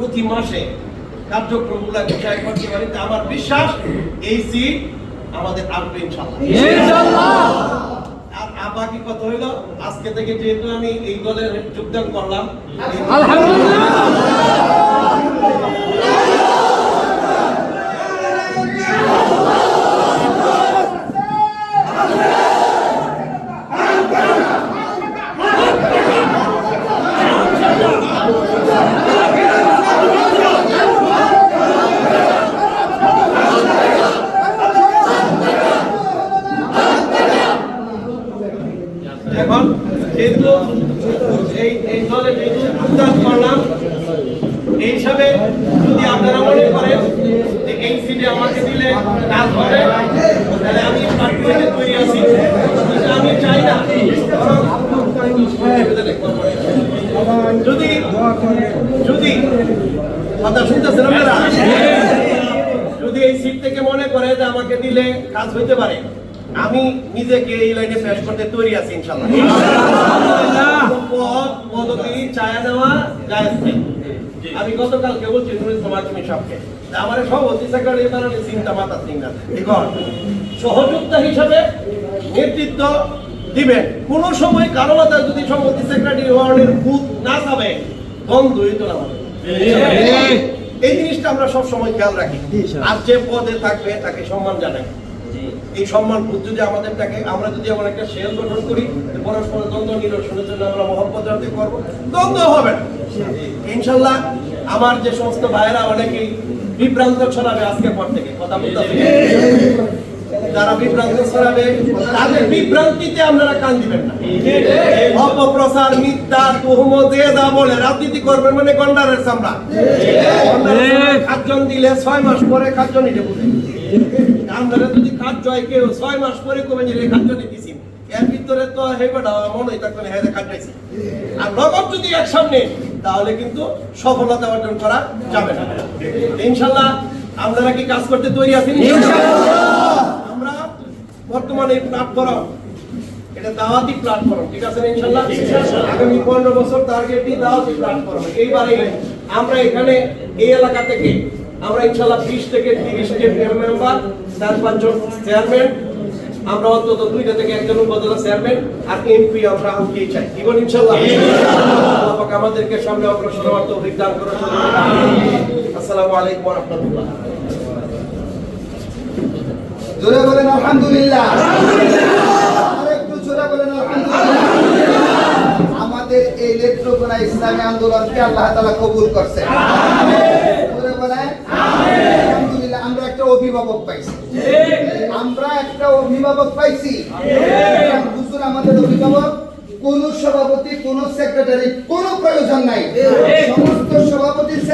প্রতি মাসে কার্যক্রমগুলো বিষয় করতে পারি তা আমার বিশ্বাস এই সিট আমাদের আসবে ইনশাল্লাহ আর বাকি কথা হইল আজকে থেকে যেহেতু আমি এই দলে যোগদান করলাম এখন যেহেতু এই এই দলে যেহেতু যোগদান করলাম, এই হিসাবে যদি আপনারা মনে করেন যে এই সিটে আমাকে দিলে কাজ হবে, তাহলে আমি পার্টি থেকে তৈরি আছি। আমি চাই না যদি যদি কথা শুনতেছেন যদি এই সিট থেকে মনে করে যে আমাকে দিলে কাজ হইতে পারে আমি নিজেকে এই লাইনে পেশ করতে তৈরি আছি ইনশাল্লাহ পদ পদবি চায়া জায়েজ আমি গতকালকে বলছি নুরুল তোমার তুমি সবকে। আমার সব অতি সেক্রেটারি চিন্তা মাথা চিন্তা সহযোদ্ধা হিসাবে নেতৃত্ব দিবেন। কোন সময় কারও মাথায় যদি সভাপতি সেক্রেটারি হওয়ার ভূত না যাবে দ্বন্দ্বই তো না এই জিনিসটা আমরা সব সময় খেয়াল রাখি। আর যে পদে থাকবে তাকে সম্মান জানাই। এই সম্মান যদি আমাদের থাকে, আমরা যদি এমন একটা সেল গঠন করি পরস্পর দ্বন্দ্ব নিরসনের জন্য আমরা মহব্বত রাখতে পারব। দ্বন্দ্ব হবে না। ইনশাল্লাহ আমার যে সমস্ত ভাইয়েরা, অনেকেই বিভ্রান্ত ছড়াবে আজকে পর থেকে। কথা বলতে যারা বিভ্রান্ত ছড়াবে, তাদের বিভ্রান্তিতে আপনারা কান দিবেন না। অপপ্রচার, মিথ্যা, তুহম, যে যা বলে, রাজনীতি করবেন মানে গন্ডারের চামড়া। খাদ্যন দিলে ছয় মাস পরে খাদ্য নিতে বলে আপনারা যদি কেউ ছয় মাস পরে কমে নিলে এর ভিতরে তো মনে থাকবে হ্যাঁ আর নগদ যদি এক সামনে, তাহলে কিন্তু সফলতা অর্জন করা যাবে না। ইনশাল্লাহ, আপনারা কি কাজ করতে তৈরি আছেন? আমরা বর্তমানে এই প্ল্যাটফর্ম এটা দাওয়াতি প্ল্যাটফর্ম ঠিক আছে না ইনশাল্লাহ আগামী পনেরো বছর টার্গেটই দাওয়াতি প্ল্যাটফর্ম এইবারে আমরা এখানে এই এলাকা থেকে, আমরা ইনশাল্লাহ বিশ থেকে তিরিশ কে মেম্বার চার পাঁচজন চেয়ারম্যান আমরা অন্তত দুইটা থেকে একজন উপজেলা চেয়ারম্যান আর এমপি আমরা উঠিয়ে চাই। কি বল ইনশাল্লাহ আল্লাহ পাক আমাদেরকে সামনে অগ্রসর হওয়ার তৌফিক দান করুন। আসসালামু আলাইকুম ওয়া রাহমাতুল্লাহ। জোরে বলেন আলহামদুলিল্লাহ। আমাদের এই নেত্রকোনা ইসলামী আন্দোলনকে আল্লাহ কবুল করছে। আমরা একটা অভিভাবক পাইছি। আমাদের অভিভাবক, কোন সভাপতি, কোন সেক্রেটারি, কোন প্রয়োজন নাই। সমস্ত সভাপতি